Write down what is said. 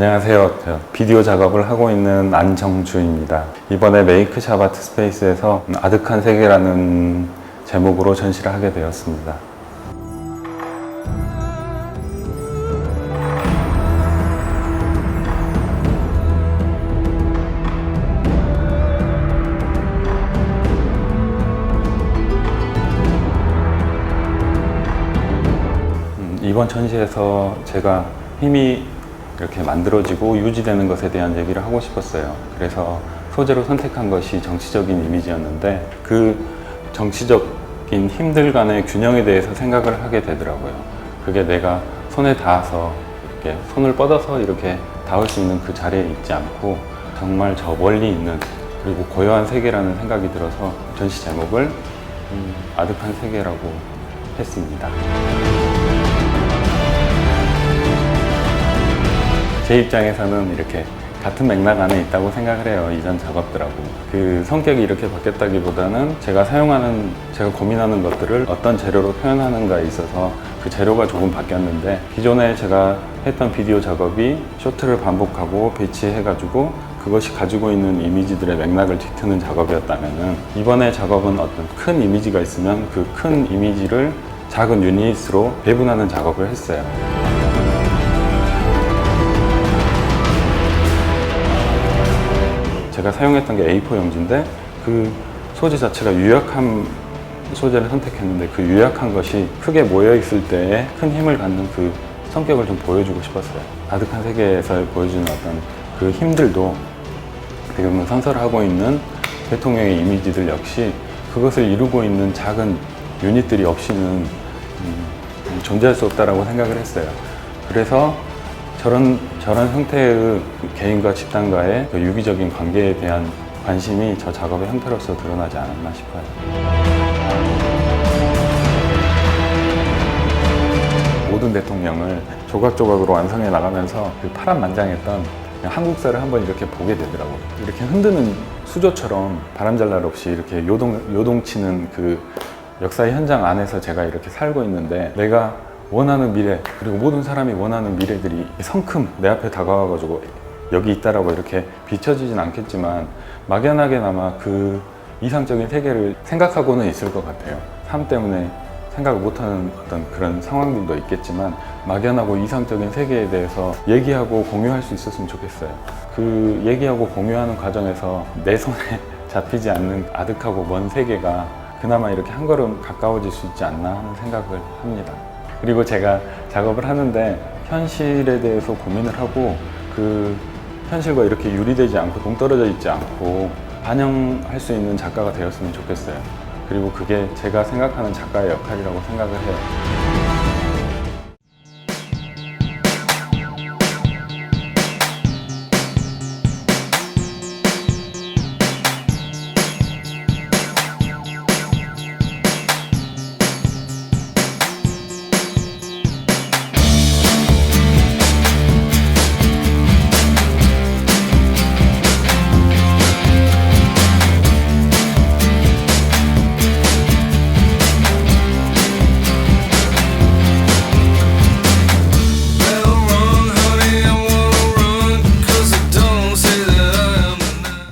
안녕하세요. 저 비디오 작업을 하고 있는 안정주입니다. 이번에 메이크샵 아트 스페이스에서 아득한 세계라는 제목으로 전시를 하게 되었습니다. 음, 이번 전시에서 제가 힘이 이렇게 만들어지고 유지되는 것에 대한 얘기를 하고 싶었어요. 그래서 소재로 선택한 것이 정치적인 이미지였는데 그 정치적인 힘들 간의 균형에 대해서 생각을 하게 되더라고요. 그게 내가 손에 닿아서 이렇게 손을 뻗어서 이렇게 닿을 수 있는 그 자리에 있지 않고 정말 저 멀리 있는 그리고 고요한 세계라는 생각이 들어서 전시 제목을 음, 아득한 세계라고 했습니다. 제 입장에서는 이렇게 같은 맥락 안에 있다고 생각을 해요. 이전 작업들하고. 그 성격이 이렇게 바뀌었다기보다는 제가 사용하는, 제가 고민하는 것들을 어떤 재료로 표현하는가에 있어서 그 재료가 조금 바뀌었는데 기존에 제가 했던 비디오 작업이 쇼트를 반복하고 배치해 가지고 그것이 가지고 있는 이미지들의 맥락을 뒤트는 작업이었다면은 이번에 작업은 어떤 큰 이미지가 있으면 그 큰 이미지를 작은 유닛으로 배분하는 작업을 했어요. 제가 사용했던 게 A4 용지인데 그 소재 자체가 유약한 소재를 선택했는데 그 유약한 것이 크게 모여 있을 때에 큰 힘을 갖는 그 성격을 좀 보여주고 싶었어요. 아득한 세계에서 보여주는 어떤 그 힘들도 어떻게 보면 선설하고 있는 대통령의 이미지들 역시 그것을 이루고 있는 작은 유닛들이 없이는 음, 존재할 수 없다라고 생각을 했어요. 그래서 저런 저런 형태의 그 개인과 집단과의 그 유기적인 관계에 대한 관심이 저 작업의 형태로서 드러나지 않았나 싶어요. 모든 대통령을 조각조각으로 완성해 나가면서 그 파란만장했던 한국사를 한번 이렇게 보게 되더라고요. 이렇게 흔드는 수조처럼 바람잘 날 없이 이렇게 요동, 요동치는 그 역사의 현장 안에서 제가 이렇게 살고 있는데 내가 원하는 미래 그리고 모든 사람이 원하는 미래들이 성큼 내 앞에 다가와가지고 여기 있다라고 이렇게 비춰지진 않겠지만 막연하게나마 그 이상적인 세계를 생각하고는 있을 것 같아요. 삶 때문에 생각을 못하는 어떤 그런 상황들도 있겠지만 막연하고 이상적인 세계에 대해서 얘기하고 공유할 수 있었으면 좋겠어요. 그 얘기하고 공유하는 과정에서 내 손에 잡히지 않는 아득하고 먼 세계가 그나마 이렇게 한 걸음 가까워질 수 있지 않나 하는 생각을 합니다. 그리고 제가 작업을 하는데 현실에 대해서 고민을 하고 그 현실과 이렇게 유리되지 않고 동떨어져 있지 않고 반영할 수 있는 작가가 되었으면 좋겠어요. 그리고 그게 제가 생각하는 작가의 역할이라고 생각을 해요.